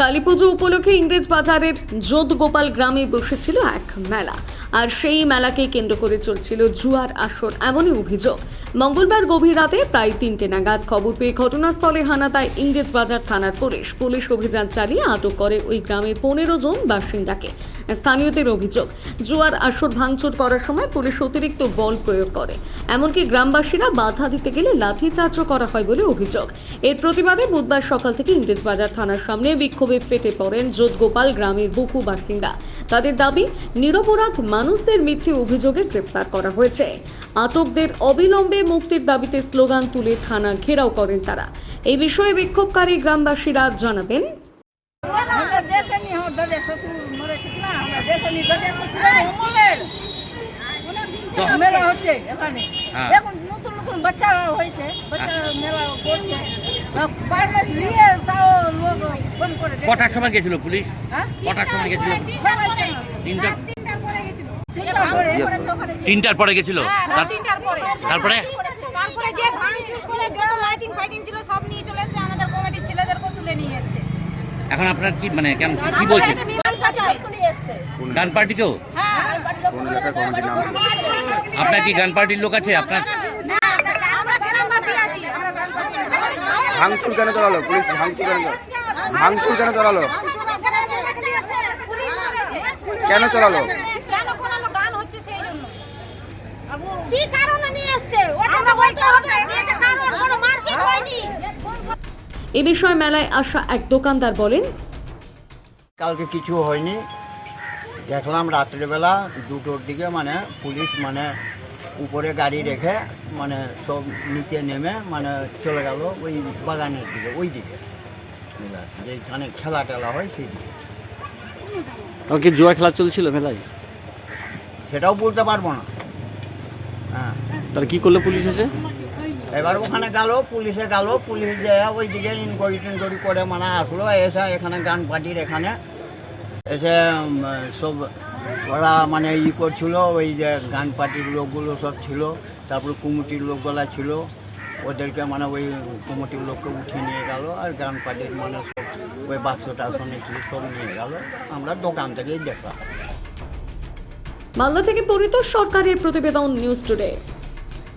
কালীপুজো উপলক্ষে ইংরেজ বাজারের যোধগোপাল গ্রামে বসেছিল এক মেলা। আর সেই মেলাকে কেন্দ্র করে চলছিল জুয়ার আসর, এমনই অভিযোগ। মঙ্গলবার গভীর রাতে প্রায় তিনটে নাগাদ খবর পেয়ে ঘটনাস্থলে হানা তায় ইংরেজ বাজার থানার পুলিশ। পুলিশ অভিযান চালিয়ে আটক করে ওই গ্রামের পনেরো জন বাসিন্দাকে। স্থানীয়দের অভিযোগ, জুয়ার আসর ভাঙচুর করার সময় পুলিশ অতিরিক্ত বল প্রয়োগ করে। এমনকি গ্রামবাসীরা বাধা দিতে গেলে লাঠিচার্জও করা হয় বলে অভিযোগ। এর প্রতিবাদে বুধবার সকাল থেকে ইংরেজবাজার থানার সামনে বিক্ষোভে ফেটে পড়েন যোধগোপাল গ্রামের বহু বাসিন্দা। তাদের দাবি, নিরপরাধ মানুষদের মিথ্যে অভিযোগে গ্রেপ্তার করা হয়েছে। আটকদের অবিলম্বে মুক্তির দাবিতে স্লোগান তুলে থানা ঘেরাও করেন তারা। এই বিষয়ে বিক্ষোভকারী গ্রামবাসীরা জানাবেন দেখেনি শ্বশুর মরে না আমরা দেখেনি দাদা শ্বশুর অমলের মেলা হচ্ছে এখানে হ্যাঁ। এখন নতুন নতুন বাচ্চারা হয়েছে বাচ্চারা মেলা করছে। পারমিশ নিয়ে তাও লোক ফোন করে কটার সময় গেছিল পুলিশ? হ্যাঁ? কটার সময় গেছিল? তিনটা তিনটার পরে তিনটার গেছিল। তারপরে? তারপরে যে ভাঙচুর করে লাইটিং ফাইটিং ছিল সব নিয়ে চলে এসেছে আমাদের কমিটির ছেলেদেরকেও তুলে নিয়ে এসেছে এখন আপনার কি মানে কেমন কি বলছেন গান পার্টিকেও হ্যাঁ আপনার কি গান পার্টির লোক আছে আপনার। ভাঙচুর কেন চলালো পুলিশ ভাঙচুর কেন? ভাঙচুর কেন চালালো কেন চালালো? কেন করালো গান হচ্ছে সেই জন্য কি কারণে নিয়ে এসছে ওটা বলতে হবে এটা কারণ কোনো মার্কেট হয়নি এ বিষয়ে মেলায় আসা এক দোকানদার বলেন কালকে কিছু হয়নি। দেখলাম রাত্রেবেলা দুটোর দিকে মানে পুলিশ মানে উপরে গাড়ি রেখে মানে সব নিচে নেমে মানে চলে গেল ওই বাগানের দিকে ওই দিকে। যেখানে খেলা টেলা হয় সেই দিকে। কালকে জুয়া খেলা চলছিল মেলায়? সেটাও বলতে পারব না। হ্যাঁ। তাহলে কী করল পুলিশ এসে? এবার ওখানে গেল, পুলিশে গেল, পুলিশ যে ওই দিকে ইনকোয়ারি টিনকোয়ারি করে মানে আসলো, এসে এখানে গান পার্টির এখানে। এসে সব ওরা মানে ই করছিল, ওই যে গান পার্টির লোকগুলো সব ছিল, তারপরে কমিটির লোকগুলা ছিল। ওদেরকে মানে ওই কমিটির লোককে উঠিয়ে নিয়ে গেল, আর গান পার্টির মানে ওই বাক্স টাক্স ছিল সব নিয়ে গেল, আমরা দোকান থেকেই দেখলাম। মালদা থেকে পরিতোষ সরকারের প্রতিবেদন নিউজ টুডে।